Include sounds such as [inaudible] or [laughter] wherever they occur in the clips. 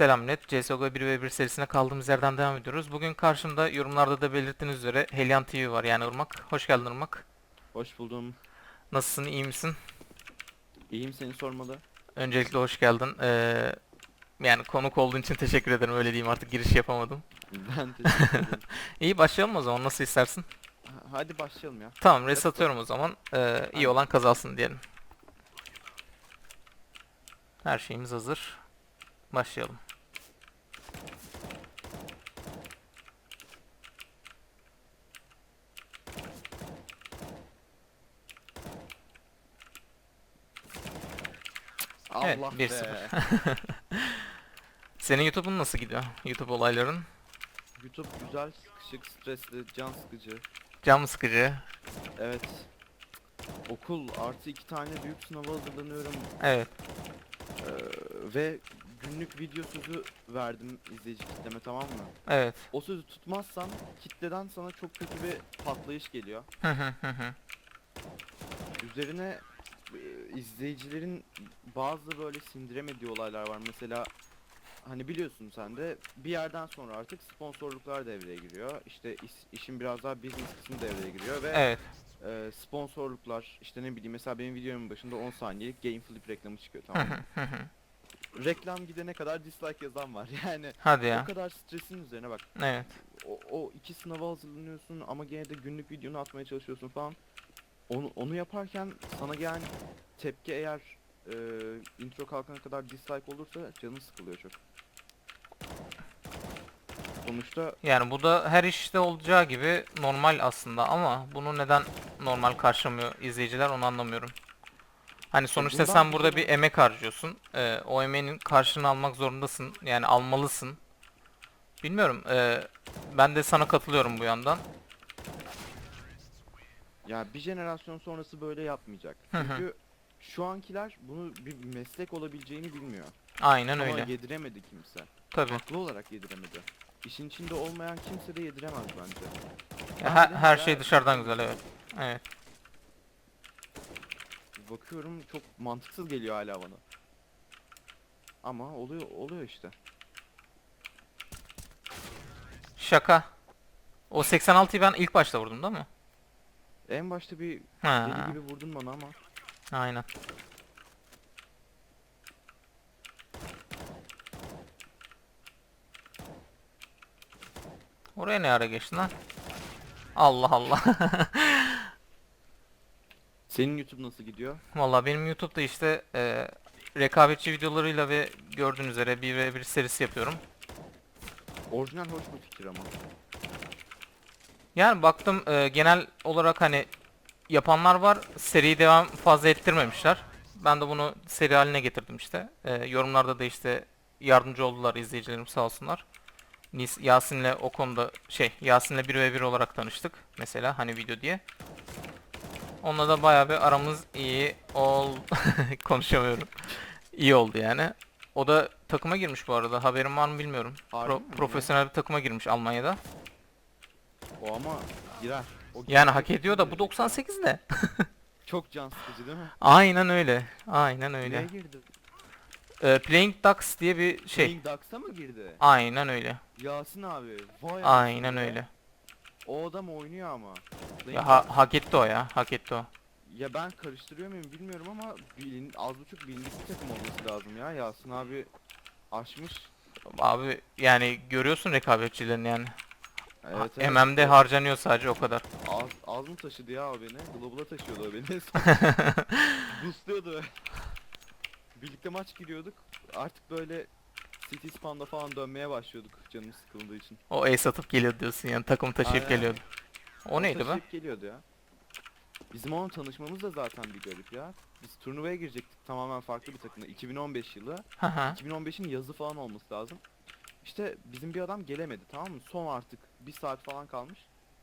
Selam net. CSGO 1v1 serisine kaldığımız yerden devam ediyoruz. Bugün karşımda yorumlarda da belirttiğiniz üzere Helian TV var yani Irmak. Hoş geldin Irmak. Hoş buldum. Nasılsın, iyi misin? İyiyim seni sormalı. Öncelikle hoş geldin. Ee, yani konuk olduğun için teşekkür ederim öyle diyeyim artık giriş yapamadım. [laughs] Ben teşekkür ederim. [laughs] İyi başlayalım o zaman nasıl istersin? Ha- Hadi başlayalım ya. Tamam res atıyorum o zaman. Ee, iyi olan kazansın diyelim. Her şeyimiz hazır. Başlayalım. Evet, Allah 1-0. be. [laughs] Senin YouTube'un nasıl gidiyor? YouTube olayların. YouTube güzel, sıkışık, stresli, can sıkıcı. Can sıkıcı? Evet. Okul artı iki tane büyük sınava hazırlanıyorum. Evet. Ee, ve günlük video sözü verdim izleyici kitleme tamam mı? Evet. O sözü tutmazsan kitleden sana çok kötü bir patlayış geliyor. Hı hı hı hı. Üzerine e, izleyicilerin bazı böyle sindiremediği olaylar var. Mesela hani biliyorsun sen de bir yerden sonra artık sponsorluklar devreye giriyor. İşte iş- işin biraz daha business kısmı devreye giriyor ve Evet. e, sponsorluklar işte ne bileyim mesela benim videomun başında 10 saniyelik game flip reklamı çıkıyor tamam mı? Reklam gidene kadar dislike yazan var. [laughs] Yani Hadi o ya. kadar stresin üzerine bak. Evet. O, o iki sınava hazırlanıyorsun ama gene de günlük videonu atmaya çalışıyorsun falan. Onu, onu yaparken sana gelen tepki eğer e, intro kalkana kadar dislike olursa canın sıkılıyor çok. Sonuçta Yani bu da her işte olacağı gibi normal aslında ama bunu neden normal karşılamıyor izleyiciler onu anlamıyorum. Hani sonuçta bundan sen burada bir emek harcıyorsun. Ee, o emeğinin karşılığını almak zorundasın. Yani almalısın. Bilmiyorum. ee, ben de sana katılıyorum bu yandan. Ya bir jenerasyon sonrası böyle yapmayacak. Çünkü şu ankiler bunu bir meslek olabileceğini bilmiyor. Aynen Ama öyle. yediremedi kimse. Tabii. Haklı olarak yediremedi. İşin içinde olmayan kimse de yediremez bence. Ya Ben her, bile her hala şey dışarıdan şey güzel evet. Evet. Bakıyorum çok mantıksız geliyor hala bana. Ama oluyor oluyor işte. Şaka. O 86'yı ben ilk başta vurdum değil mi? En başta bir Ha. deli gibi vurdun bana ama Aynen. Oraya ne ara geçtin lan? Allah Allah. [laughs] senin YouTube nasıl gidiyor? Vallahi benim YouTube'da işte e, rekabetçi videolarıyla ve gördüğünüz üzere 1v1 serisi yapıyorum. Orijinal hoş bir fikir ama. Yani baktım e, genel olarak hani yapanlar var. Seriyi devam fazla ettirmemişler. Ben de bunu seri haline getirdim işte. E, yorumlarda da işte yardımcı oldular izleyicilerim sağ olsunlar. Nis Yasin'le o konuda şey Yasin'le 1v1 olarak tanıştık mesela hani video diye. Onunla da bayağı bir aramız iyi ol [laughs] konuşamıyorum. İyi oldu yani. O da takıma girmiş bu arada. Haberim var mı bilmiyorum. Harbi Pro- mi profesyonel bir takıma girmiş Almanya'da. O ama girer. O Yani girer, hak ediyor da bu girecek. 98 ne? [laughs] Çok can sıkıcı değil mi? Aynen öyle. Aynen öyle. Neye girdi? Ee, Playing Ducks diye bir şey. Playing Ducks'a mı girdi? Aynen öyle. Yasin abi. Vay Aynen be. öyle. O adam oynuyor ama. Playing Ya ha- hak etti o ya. Hak etti o. Ya ben karıştırıyor muyum bilmiyorum ama bilin, az buçuk bilindik bir takım olması lazım ya. Yasin abi aşmış. Abi yani görüyorsun rekabetçilerini yani. Evet, Ha- MM'de harcanıyor sadece o kadar. Az, az mı taşıdı ya o beni? Global'a taşıyordu o beni. [laughs] [laughs] Boostluyordu. Birlikte maç giriyorduk. Artık böyle City Spawn'da falan dönmeye başlıyorduk canımız sıkıldığı için. O ace atıp geliyor diyorsun yani. Takım taşıyıp Aynen. geliyordu. O neydi be? geliyordu ya. Bizim onun tanışmamız da zaten bir garip ya. Biz turnuvaya girecektik tamamen farklı bir takımda. 2015 yılı. Hı hı. 2015'in yazı falan olması lazım. İşte bizim bir adam gelemedi tamam mı? Son artık bir saat falan kalmış.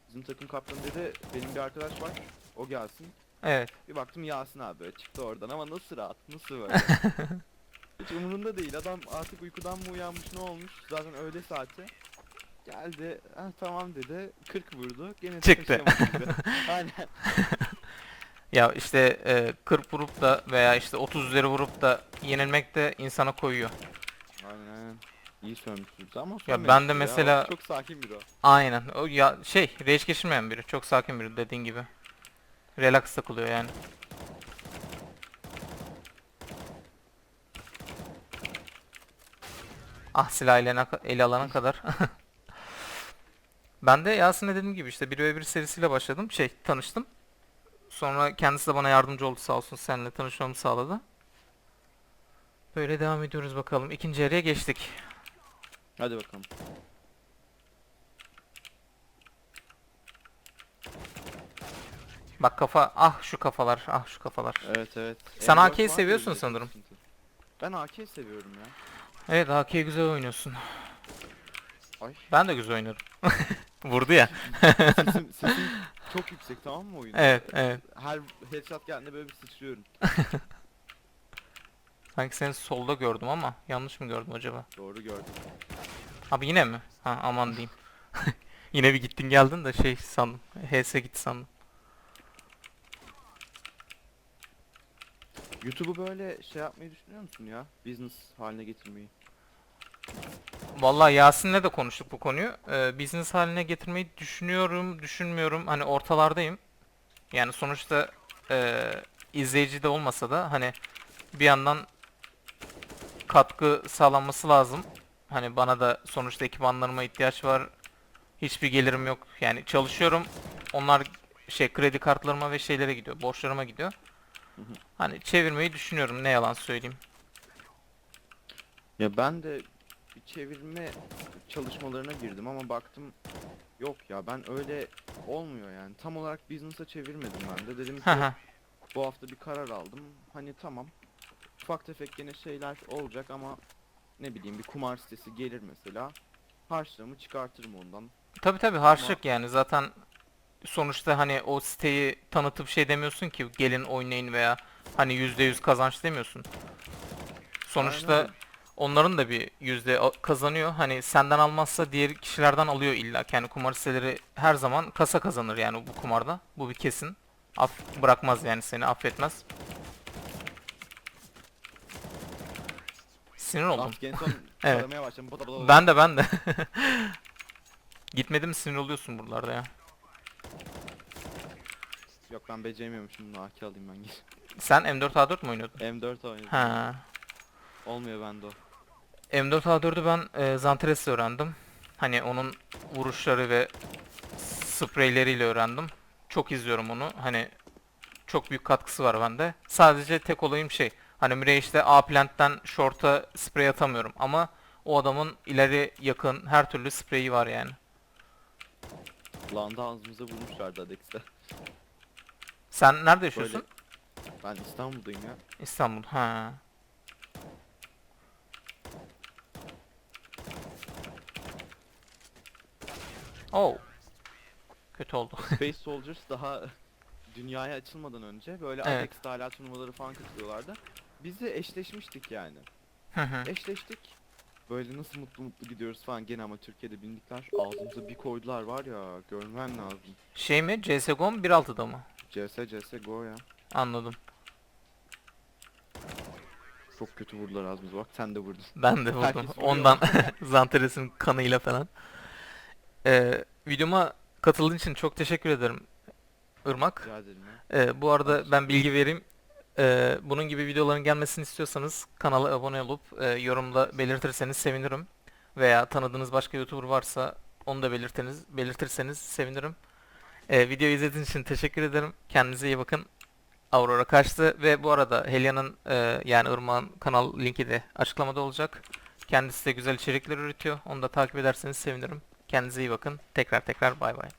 Bizim takım kaptanı dedi benim bir arkadaş var o gelsin. Evet. Bir baktım Yasin abi böyle çıktı oradan ama nasıl rahat nasıl [laughs] böyle. Hiç umurunda değil adam artık uykudan mı uyanmış ne olmuş zaten öğle saati. Geldi ha, tamam dedi 40 vurdu gene Çıktı. taşıyamadı. [laughs] Aynen. Ya işte e, 40 vurup da veya işte 30 üzeri vurup da yenilmek de insana koyuyor. Aynen. İyi sövmüşsünüz ama Ya ben de mesela- Çok sakin biri o. Aynen. O ya şey rage geçirmeyen biri. Çok sakin biri dediğin gibi. Relax takılıyor yani. Ah silah ele, ele alana [laughs] kadar. [laughs] ben de Yasin'le dediğim gibi işte 1v1 serisiyle başladım. Şey tanıştım. Sonra kendisi de bana yardımcı oldu sağ olsun seninle tanışmamı sağladı. Böyle devam ediyoruz bakalım. İkinci yarıya geçtik. Hadi bakalım. Bak kafa ah şu kafalar ah şu kafalar. Evet evet. Sen M4 AK'yi var seviyorsun sanırım. Ben AK seviyorum ya. Evet AK'yi güzel oynuyorsun. Ay. Ben de güzel oynarım. [laughs] Vurdu ya. Sesim, sesim çok yüksek tamam mı oyunda? Evet evet. Her headshot geldiğinde böyle bir sıçrıyorum. [laughs] Sanki seni solda gördüm ama yanlış mı gördüm acaba? Doğru gördüm. Abi yine mi? Ha aman diyeyim. [laughs] yine bir gittin geldin de şey sandım. HS gitti sandım. YouTube'u böyle şey yapmayı düşünüyor musun ya? Business haline getirmeyi. Vallahi Yasin'le de konuştuk bu konuyu. Ee, business haline getirmeyi düşünüyorum, düşünmüyorum. Hani ortalardayım. Yani sonuçta e, izleyici de olmasa da hani bir yandan katkı sağlanması lazım. Hani bana da sonuçta ekipmanlarıma ihtiyaç var. Hiçbir gelirim yok. Yani çalışıyorum. Onlar şey kredi kartlarıma ve şeylere gidiyor. Borçlarıma gidiyor. Hani çevirmeyi düşünüyorum ne yalan söyleyeyim. Ya ben de bir çevirme çalışmalarına girdim ama baktım yok ya ben öyle olmuyor yani. Tam olarak business'a çevirmedim ben de. Dedim ki bu hafta bir karar aldım. Hani tamam ufak tefek gene şeyler olacak ama ne bileyim bir kumar sitesi gelir mesela. Harçlığımı çıkartırım ondan. Tabii tabii harçlık yani zaten sonuçta hani o siteyi tanıtıp şey demiyorsun ki gelin oynayın veya hani %100 kazanç demiyorsun. Sonuçta Aynen onların da bir yüzde kazanıyor. Hani senden almazsa diğer kişilerden alıyor illa. Yani kumar siteleri her zaman kasa kazanır yani bu kumarda. Bu bir kesin. Af bırakmaz yani seni affetmez. Sinir oldum. [laughs] Evet. aramaya başladım. Bada bada. Ben de ben de. [laughs] Gitmedim sinir oluyorsun buralarda ya. Yok ben beceremiyormuşum bunu AK alayım ben. Sen M4A4 mu oynuyordun? M4 oynadım. Ha. Olmuyor bende o. M4A4'ü ben e, Zantares'le öğrendim. Hani onun vuruşları ve spreyleriyle öğrendim. Çok izliyorum onu. Hani çok büyük katkısı var bende. Sadece tek olayım şey. Hani Mirage'de A plant'ten short'a sprey atamıyorum ama o adamın ileri yakın her türlü spreyi var yani. Landa ağzımıza vurmuşlardı Adex'te. Sen nerede yaşıyorsun? Ben İstanbul'dayım ya. İstanbul. Ha. Oh. Kötü oldu. [laughs] Space Soldiers daha dünyaya açılmadan önce böyle Evet. Adex'te hala turnuvaları falan katılıyorlardı. Biz de eşleşmiştik yani. Hı hı. Eşleştik. Böyle nasıl mutlu mutlu gidiyoruz falan gene ama Türkiye'de bindikler. Ağzımıza bir koydular var ya görmen lazım. şey mi? CSGO mu 1.6'da mı? CS CS go ya. Anladım. Çok kötü vurdular ağzımıza bak sen de vurdun. Ben de Herkes vurdum. vuruyor. Ondan [laughs] Zantares'in kanıyla falan. Ee, videoma katıldığın için çok teşekkür ederim Irmak. Rica ederim ya. Ee, bu arada ben bilgi vereyim. Ee, bunun gibi videoların gelmesini istiyorsanız kanala abone olup e, yorumda belirtirseniz sevinirim. Veya tanıdığınız başka YouTuber varsa onu da belirteniz, belirtirseniz sevinirim. Ee, videoyu izlediğiniz için teşekkür ederim. Kendinize iyi bakın. Aurora kaçtı ve bu arada Helia'nın e, yani Irmak'ın kanal linki de açıklamada olacak. Kendisi de güzel içerikler üretiyor. Onu da takip ederseniz sevinirim. Kendinize iyi bakın. Tekrar tekrar bay bay.